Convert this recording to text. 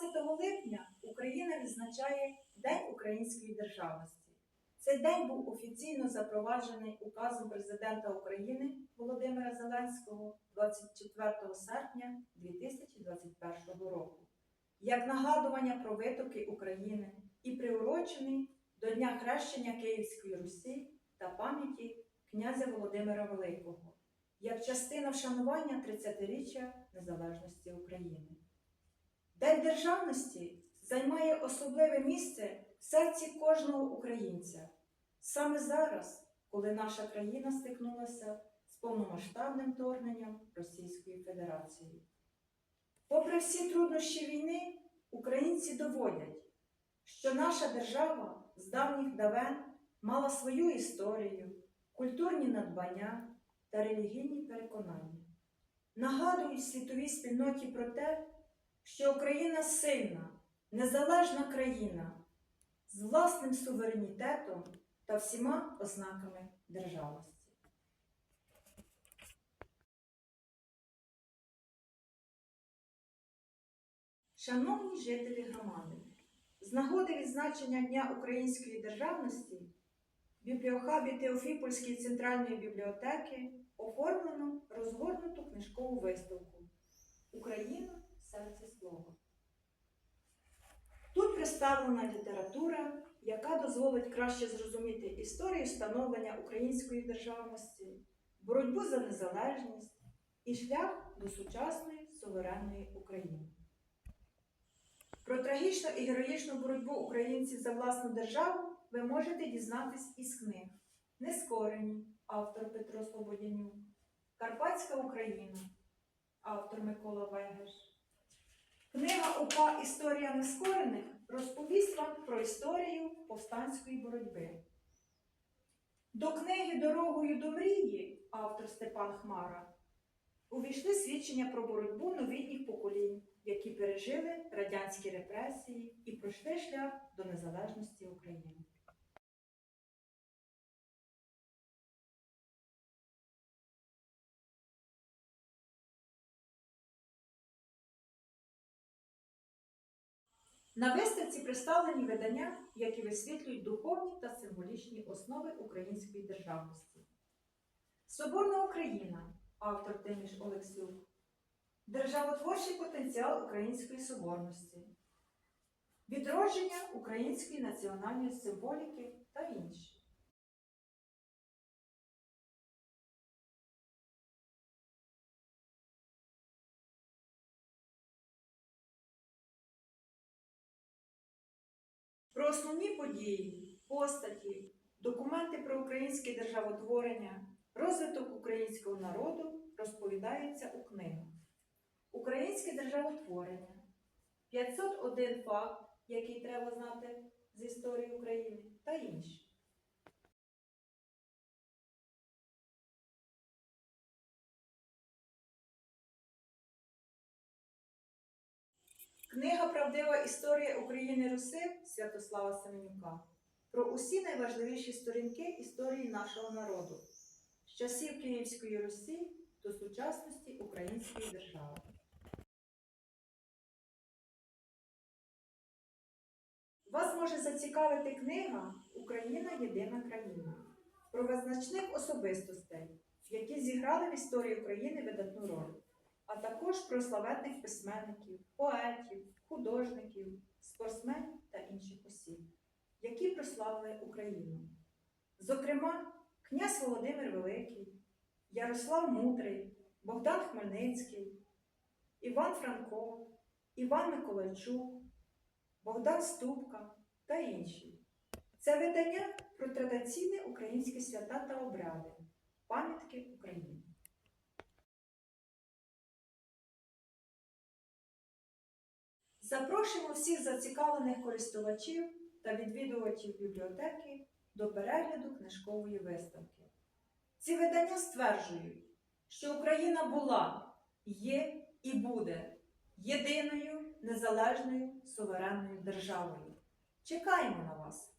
15 липня Україна відзначає День української державності. Цей день був офіційно запроваджений указом президента України Володимира Зеленського 24 серпня 2021 року як нагадування про витоки України і приурочений до Дня хрещення Київської Русі та пам'яті князя Володимира Великого як частина вшанування 30-річчя незалежності України. День державності займає особливе місце в серці кожного українця. Саме зараз, коли наша країна стикнулася з повномасштабним вторгненням Російської Федерації. Попри всі труднощі війни, українці доводять, що наша держава з давніх давен мала свою історію, культурні надбання та релігійні переконання. Нагадують світовій спільноті про те, що Україна сильна, незалежна країна з власним суверенітетом та всіма ознаками державності. Шановні жителі громади, з нагоди відзначення Дня української державності в бібліохабі Теофіпольської центральної бібліотеки оформлено розгорнуту книжкову виставку Україна серце слова. Тут представлена література, яка дозволить краще зрозуміти історію становлення української державності, боротьбу за незалежність і шлях до сучасної суверенної України. Про трагічну і героїчну боротьбу українців за власну державу ви можете дізнатись із книг Нескорені, автор Петро Слободянюк, Карпатська Україна, автор Микола Вегеш. Книга УПА Історія нескорених розповість вам про історію повстанської боротьби. До книги Дорогою до мрії, автор Степан Хмара, увійшли свідчення про боротьбу новітніх поколінь, які пережили радянські репресії і пройшли шлях до незалежності України. На виставці представлені видання, які висвітлюють духовні та символічні основи української державності. Соборна Україна, автор Тиміш Олексюк. Державотворчий потенціал української соборності, відродження української національної символіки та інші. Основні події, постаті, документи про українське державотворення, розвиток українського народу розповідаються у книгах. Українське державотворення. 501 факт, який треба знати з історії України, та інші. Книга Правдива історія України Руси Святослава Семенюка. Про усі найважливіші сторінки історії нашого народу. З часів Київської Русі до сучасності української держави. Вас може зацікавити книга Україна єдина країна про визначних особистостей, які зіграли в історії України видатну роль, а також про славетних письменників, поетів, художників, спортсменів та інших осіб, які прославили Україну. Зокрема, князь Володимир Великий, Ярослав Мудрий, Богдан Хмельницький, Іван Франко, Іван Миколайчук, Богдан Ступка та інші. Це видання про традиційні українські свята та обряди, пам'ятки України. Запрошуємо всіх зацікавлених користувачів та відвідувачів бібліотеки до перегляду книжкової виставки. Ці видання стверджують, що Україна була, є і буде єдиною незалежною суверенною державою. Чекаємо на вас!